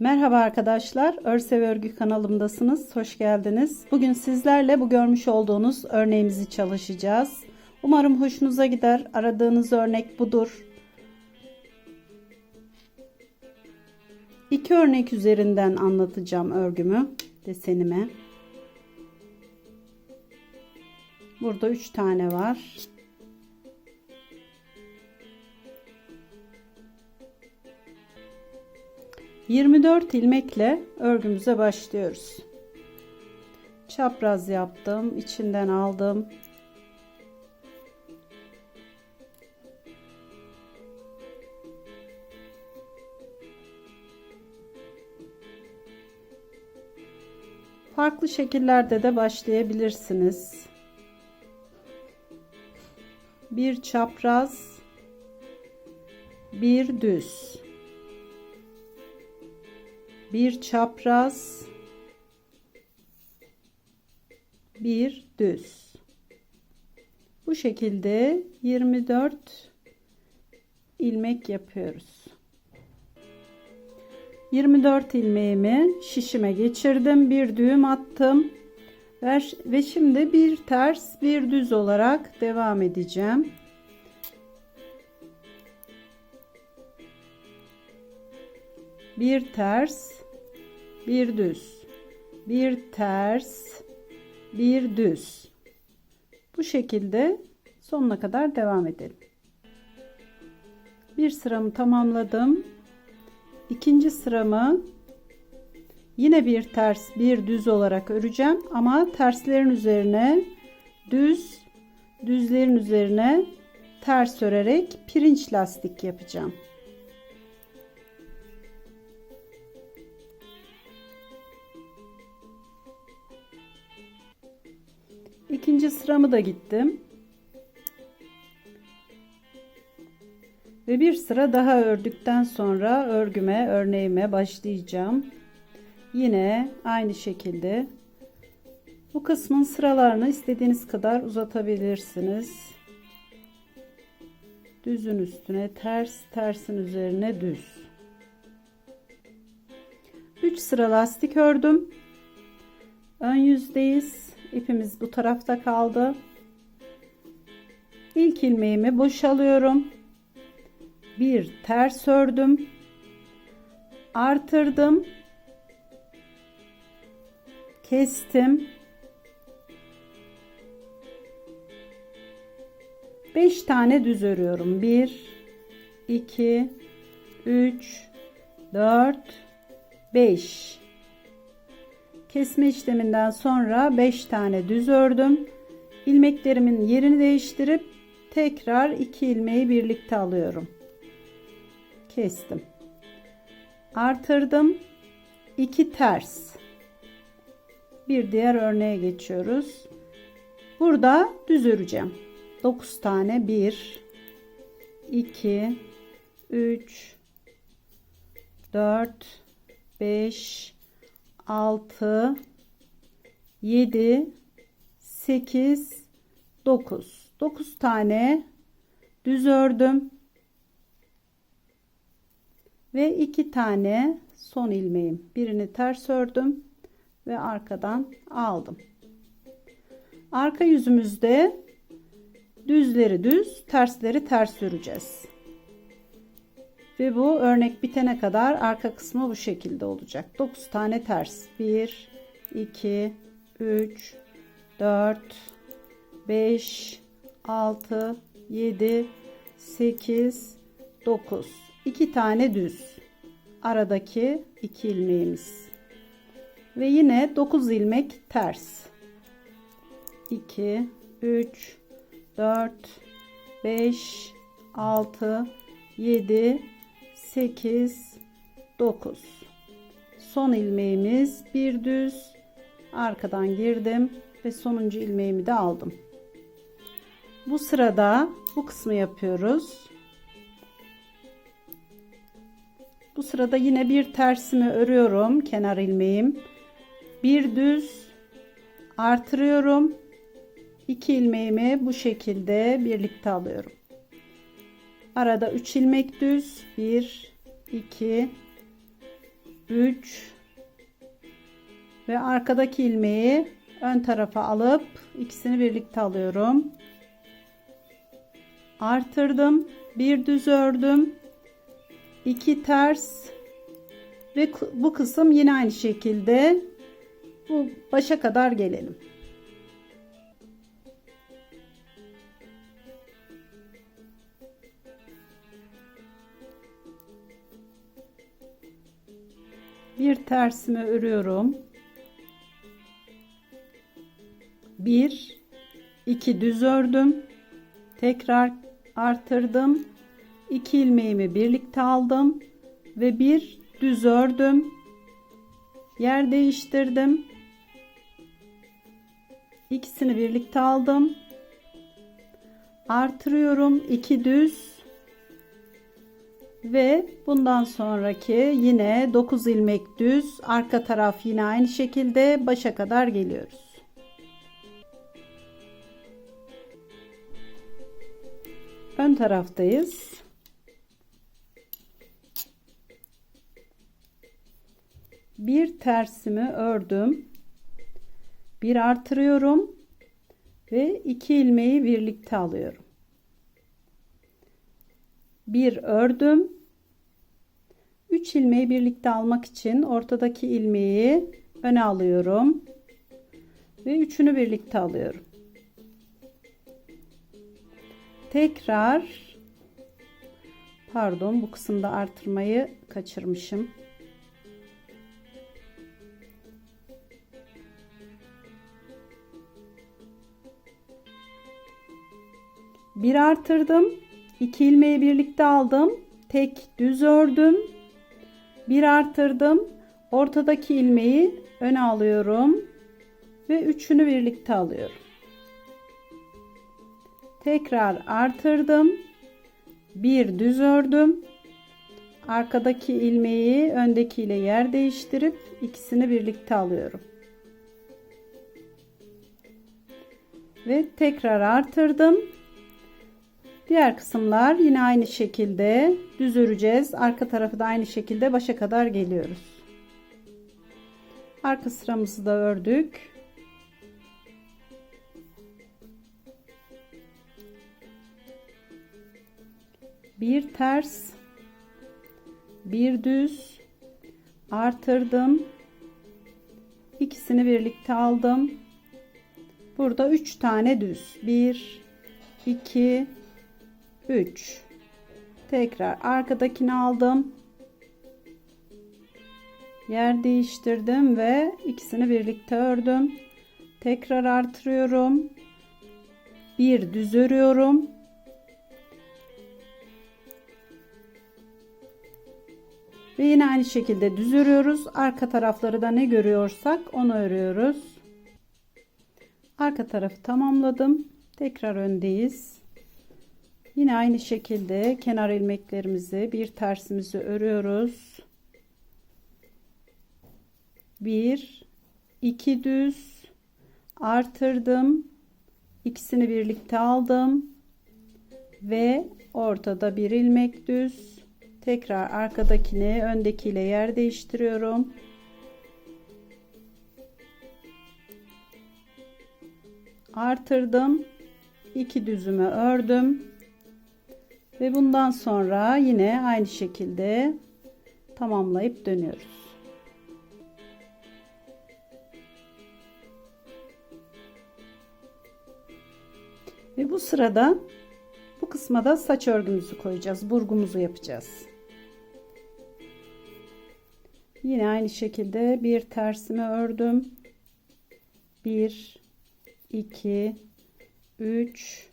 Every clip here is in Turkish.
Merhaba arkadaşlar, Örsev Örgü kanalımdasınız. Hoş geldiniz. Bugün sizlerle bu görmüş olduğunuz örneğimizi çalışacağız. Umarım hoşunuza gider. Aradığınız örnek budur. İki örnek üzerinden anlatacağım örgümü, desenimi. Burada üç tane var. Yirmi dört ilmekle örgümüze başlıyoruz. Çapraz yaptım, içinden aldım. Farklı şekillerde de başlayabilirsiniz. Bir çapraz, bir düz. Bir çapraz, bir düz. Bu şekilde 24 ilmek yapıyoruz. 24 ilmeğimi şişime geçirdim. Bir düğüm attım. Ve şimdi bir ters bir düz olarak devam edeceğim. Bir ters, bir düz. Bir ters, bir düz. Bu şekilde sonuna kadar devam edelim. Bir sıramı tamamladım. İkinci sıramı yine bir ters bir düz olarak öreceğim ama terslerin üzerine düz düzlerin üzerine ters örerek pirinç lastik yapacağım. İkinci sıramı da gittim. Ve bir sıra daha ördükten sonra örgüme, örneğime başlayacağım. Yine aynı şekilde bu kısmın sıralarını istediğiniz kadar uzatabilirsiniz. Düzün üstüne ters, tersin üzerine düz. 3 sıra lastik ördüm. Ön yüzdeyiz. İpimiz bu tarafta kaldı. İlk ilmeğimi boşalıyorum. Bir ters ördüm. Artırdım. Kestim. 5 tane düz örüyorum. 1 2 3 4 5 Kesme işleminden sonra 5 tane düz ördüm. İlmeklerimin yerini değiştirip tekrar 2 ilmeği birlikte alıyorum. Kestim. Artırdım. 2 ters. Bir diğer örneğe geçiyoruz. Burada düz öreceğim. 9 tane 1 2 3 4 5 6 7 8 9 9 tane düz ördüm. Ve 2 tane son ilmeğim. Birini ters ördüm ve arkadan aldım. Arka yüzümüzde düzleri düz tersleri ters öreceğiz ve bu örnek bitene kadar arka kısmı bu şekilde olacak. 9 tane ters. 1, 2, 3, 4, 5, 6, 7, 8, 9. 2 tane düz. Aradaki 2 ilmeğimiz. Ve yine 9 ilmek ters. 2, 3, 4, 5, 6, 7, 8 9 son ilmeğimiz bir düz. Arkadan girdim ve sonuncu ilmeğimi de aldım. Bu sırada bu kısmı yapıyoruz. Bu sırada yine bir tersimi örüyorum kenar ilmeğim. Bir düz artırıyorum. 2 ilmeğimi bu şekilde birlikte alıyorum Arada 3 ilmek düz. 1 2 3 ve arkadaki ilmeği ön tarafa alıp ikisini birlikte alıyorum. Artırdım. Bir düz ördüm. 2 ters ve bu kısım yine aynı şekilde bu başa kadar gelelim. Bir tersimi örüyorum. Bir, iki düz ördüm. Tekrar artırdım. 2 ilmeğimi birlikte aldım ve bir düz ördüm. Yer değiştirdim. İkisini birlikte aldım. Artırıyorum 2 düz ve bundan sonraki yine 9 ilmek düz arka taraf yine aynı şekilde başa kadar geliyoruz. Ön taraftayız. Bir tersimi ördüm. Bir artırıyorum ve iki ilmeği birlikte alıyorum. Bir ördüm. 3 ilmeği birlikte almak için ortadaki ilmeği öne alıyorum ve üçünü birlikte alıyorum. Tekrar pardon bu kısımda artırmayı kaçırmışım. Bir artırdım. 2 ilmeği birlikte aldım. Tek düz ördüm. Bir artırdım. Ortadaki ilmeği öne alıyorum ve üçünü birlikte alıyorum. Tekrar artırdım. Bir düz ördüm. Arkadaki ilmeği öndeki ile yer değiştirip ikisini birlikte alıyorum. Ve tekrar artırdım. Diğer kısımlar yine aynı şekilde düz öreceğiz. Arka tarafı da aynı şekilde başa kadar geliyoruz. Arka sıramızı da ördük. Bir ters, bir düz artırdım. İkisini birlikte aldım. Burada üç tane düz. Bir, iki. 3 tekrar arkadakini aldım. Yer değiştirdim ve ikisini birlikte ördüm. Tekrar artırıyorum. Bir düz örüyorum. Ve yine aynı şekilde düz örüyoruz. Arka tarafları da ne görüyorsak onu örüyoruz. Arka tarafı tamamladım. Tekrar öndeyiz Yine aynı şekilde kenar ilmeklerimizi bir tersimizi örüyoruz. Bir, iki düz artırdım. İkisini birlikte aldım ve ortada bir ilmek düz. Tekrar arkadakini öndekiyle yer değiştiriyorum. Artırdım. iki düzümü ördüm ve bundan sonra yine aynı şekilde tamamlayıp dönüyoruz. Ve bu sırada bu kısma da saç örgümüzü koyacağız. Burgumuzu yapacağız. Yine aynı şekilde bir tersimi ördüm. 1 2 3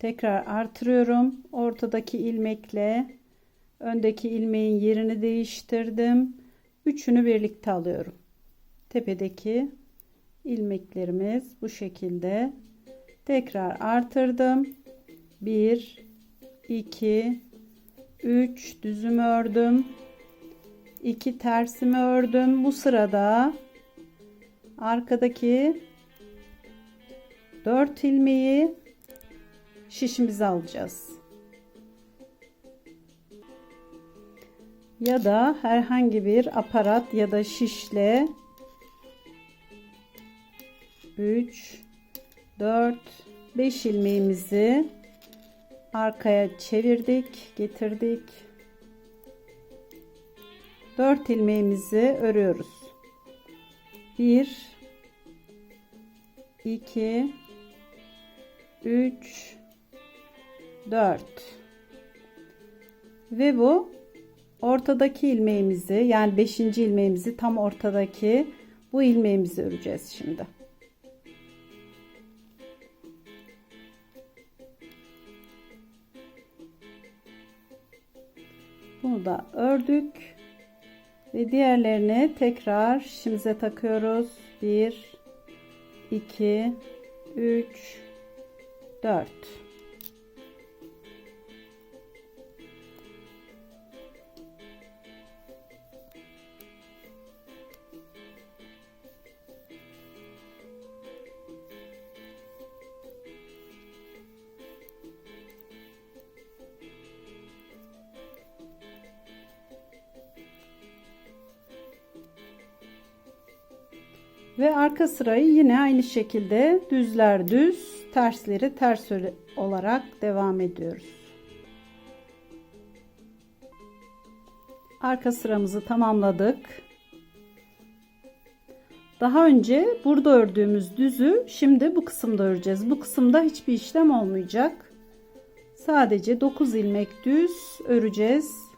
tekrar artırıyorum. Ortadaki ilmekle öndeki ilmeğin yerini değiştirdim. Üçünü birlikte alıyorum. Tepedeki ilmeklerimiz bu şekilde. Tekrar artırdım. 1 2 3 düzümü ördüm. 2 tersimi ördüm. Bu sırada arkadaki 4 ilmeği şişimizi alacağız. ya da herhangi bir aparat ya da şişle 3 4 5 ilmeğimizi arkaya çevirdik, getirdik. 4 ilmeğimizi örüyoruz. 1 2 3 4 ve bu ortadaki ilmeğimizi yani 5. ilmeğimizi tam ortadaki bu ilmeğimizi öreceğiz şimdi. Bunu da ördük. Ve diğerlerini tekrar şişimize takıyoruz. 1 2 3 4 Ve arka sırayı yine aynı şekilde düzler düz, tersleri ters olarak devam ediyoruz. Arka sıramızı tamamladık. Daha önce burada ördüğümüz düzü şimdi bu kısımda öreceğiz. Bu kısımda hiçbir işlem olmayacak. Sadece 9 ilmek düz öreceğiz.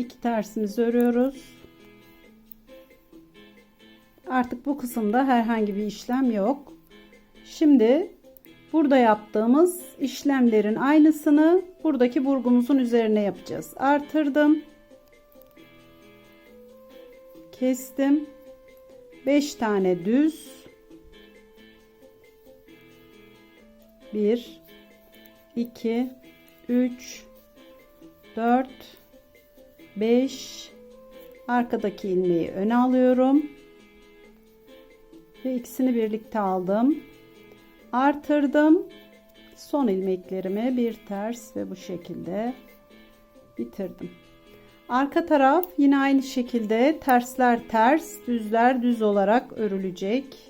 İki tersimizi örüyoruz. Artık bu kısımda herhangi bir işlem yok. Şimdi burada yaptığımız işlemlerin aynısını buradaki burgumuzun üzerine yapacağız. Artırdım. Kestim. 5 tane düz. 1 2 3 4 5 arkadaki ilmeği öne alıyorum. Ve ikisini birlikte aldım. Artırdım. Son ilmeklerimi bir ters ve bu şekilde bitirdim. Arka taraf yine aynı şekilde tersler ters düzler düz olarak örülecek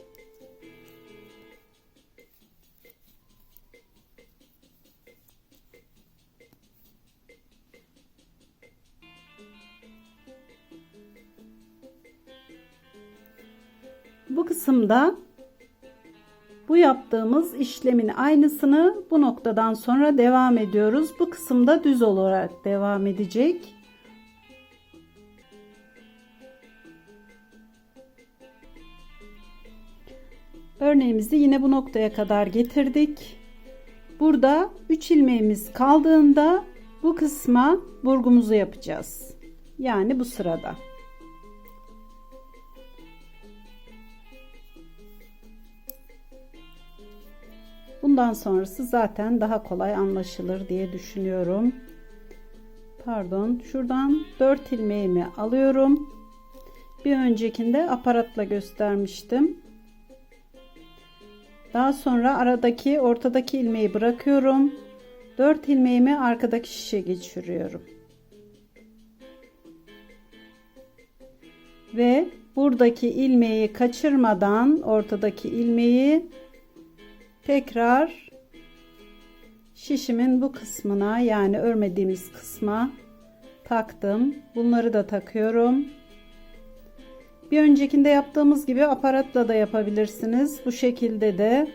Bu kısımda bu yaptığımız işlemin aynısını bu noktadan sonra devam ediyoruz. Bu kısımda düz olarak devam edecek. Örneğimizi yine bu noktaya kadar getirdik. Burada 3 ilmeğimiz kaldığında bu kısma burgumuzu yapacağız. Yani bu sırada. Bundan sonrası zaten daha kolay anlaşılır diye düşünüyorum. Pardon. Şuradan 4 ilmeğimi alıyorum. Bir öncekinde aparatla göstermiştim. Daha sonra aradaki ortadaki ilmeği bırakıyorum. 4 ilmeğimi arkadaki şişe geçiriyorum. Ve buradaki ilmeği kaçırmadan ortadaki ilmeği tekrar şişimin bu kısmına yani örmediğimiz kısma taktım. Bunları da takıyorum. Bir öncekinde yaptığımız gibi aparatla da yapabilirsiniz. Bu şekilde de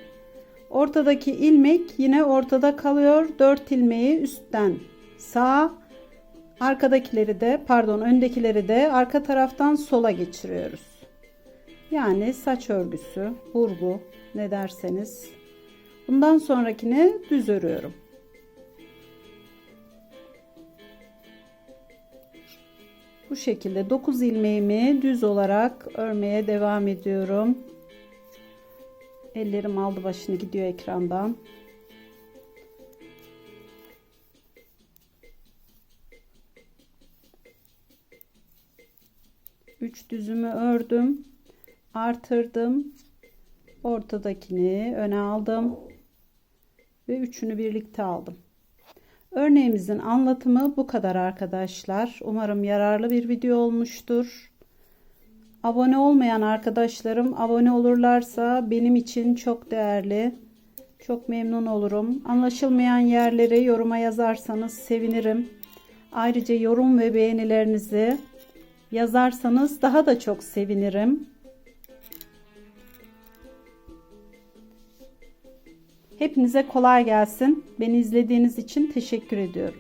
ortadaki ilmek yine ortada kalıyor. 4 ilmeği üstten sağ arkadakileri de pardon öndekileri de arka taraftan sola geçiriyoruz. Yani saç örgüsü, burgu ne derseniz Bundan sonrakini düz örüyorum. Bu şekilde 9 ilmeğimi düz olarak örmeye devam ediyorum. Ellerim aldı başını gidiyor ekrandan. Üç düzümü ördüm. Artırdım. Ortadakini öne aldım. Ve üçünü birlikte aldım. Örneğimizin anlatımı bu kadar arkadaşlar. Umarım yararlı bir video olmuştur. Abone olmayan arkadaşlarım abone olurlarsa benim için çok değerli. Çok memnun olurum. Anlaşılmayan yerleri yoruma yazarsanız sevinirim. Ayrıca yorum ve beğenilerinizi yazarsanız daha da çok sevinirim. Hepinize kolay gelsin. Beni izlediğiniz için teşekkür ediyorum.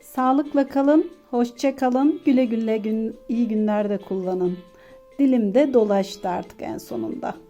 Sağlıkla kalın, hoşça kalın, güle güle gün, iyi günlerde kullanın. Dilim de dolaştı artık en sonunda.